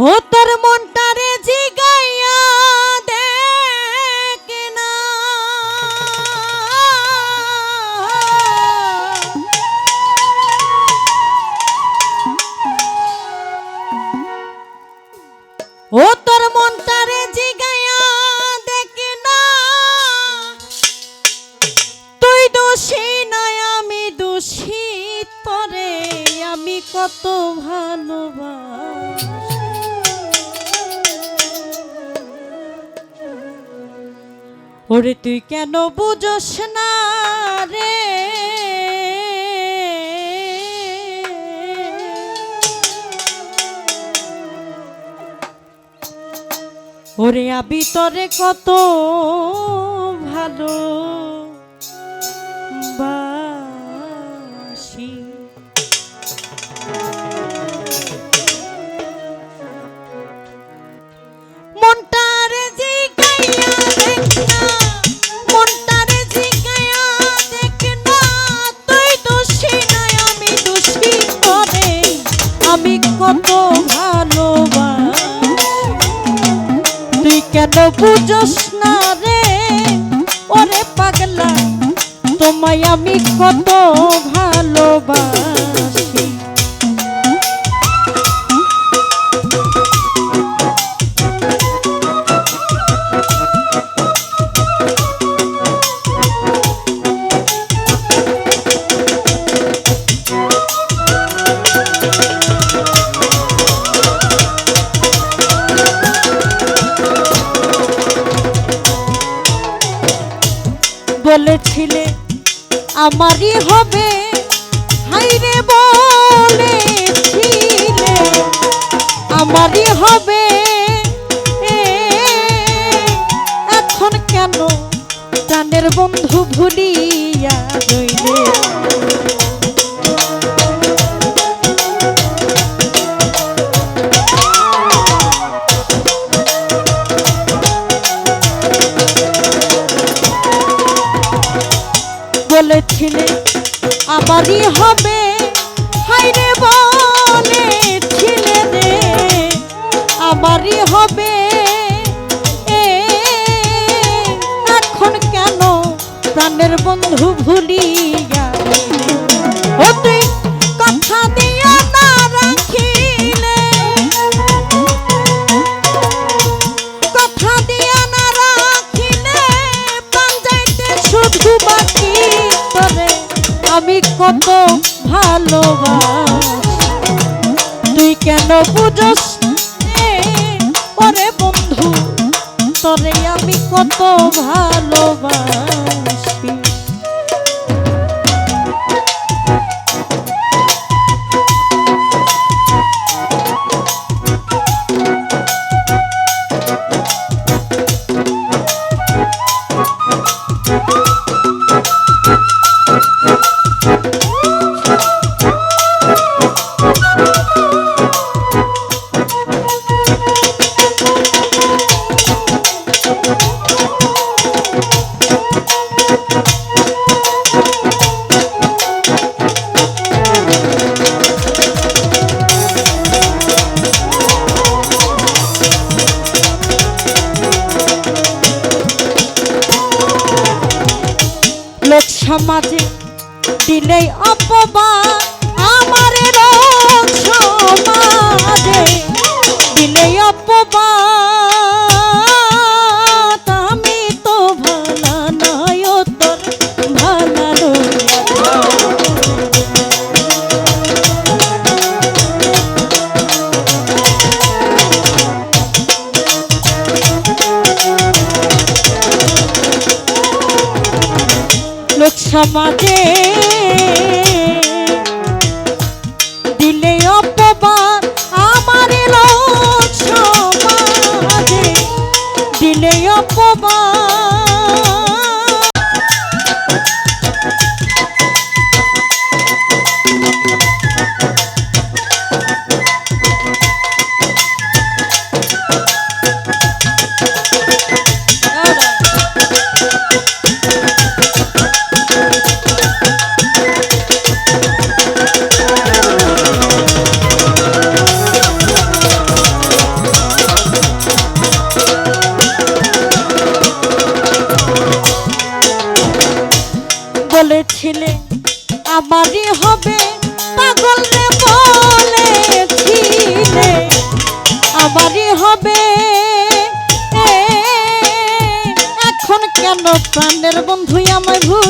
ও ওরে তুই কেন বুঝস না রে? ওরে আবি তরে কত ভালো তোমায় আমি কত ভালোবাসি। আমারই হবে? এখন কেন প্রাণের বন্ধু? ও তুই কথা দিয়া কথা দিয়া শুধু বাকি তরে। আমি কত ভালোবাসি। তুই কেন বুঝস কত ভালোবাসি mamá, que বলেছিলে আমারই হবে পাগল রে বলেছিলে। আমারই হবে এখন কেন প্রাণের বন্ধু আমায় ভুল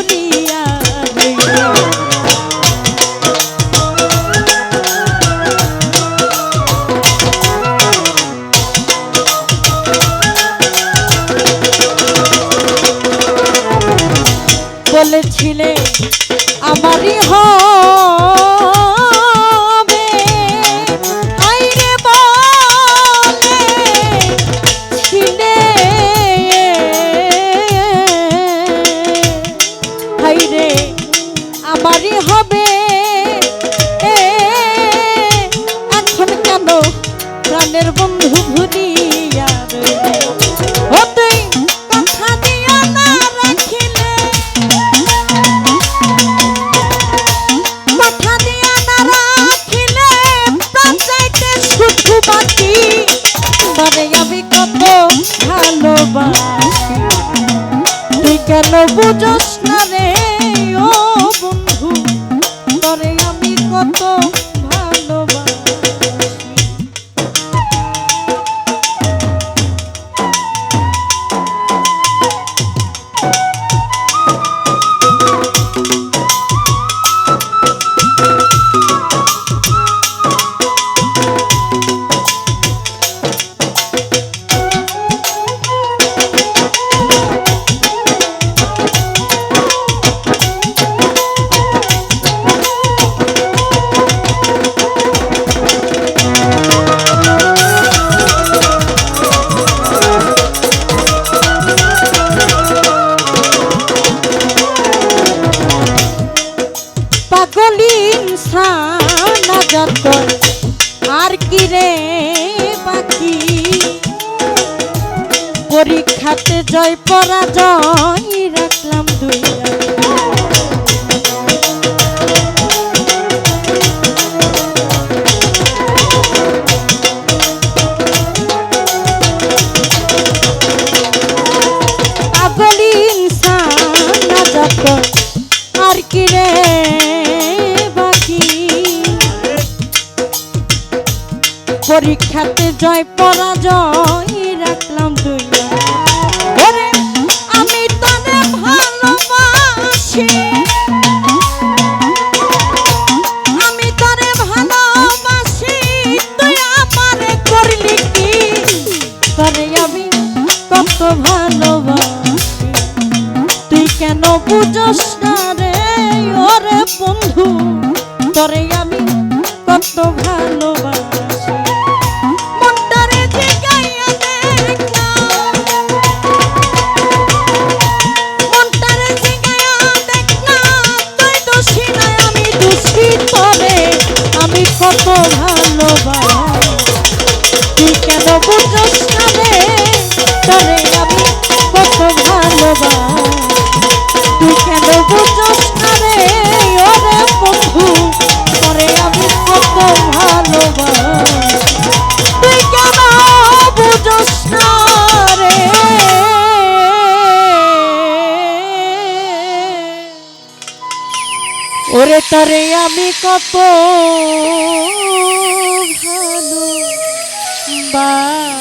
কেন বুঝস পরীক্ষাতে জয় পরাজয় রাখলাম দুই রে বাকি? পরীক্ষাতে জয় পরাজয় তুই কেন বুঝস না রে তরে আমি কত ভালোবাসি তুই কেন বুঝস না ওরে বন্ধু তরে ওরে তরে আমি কত ভালো বা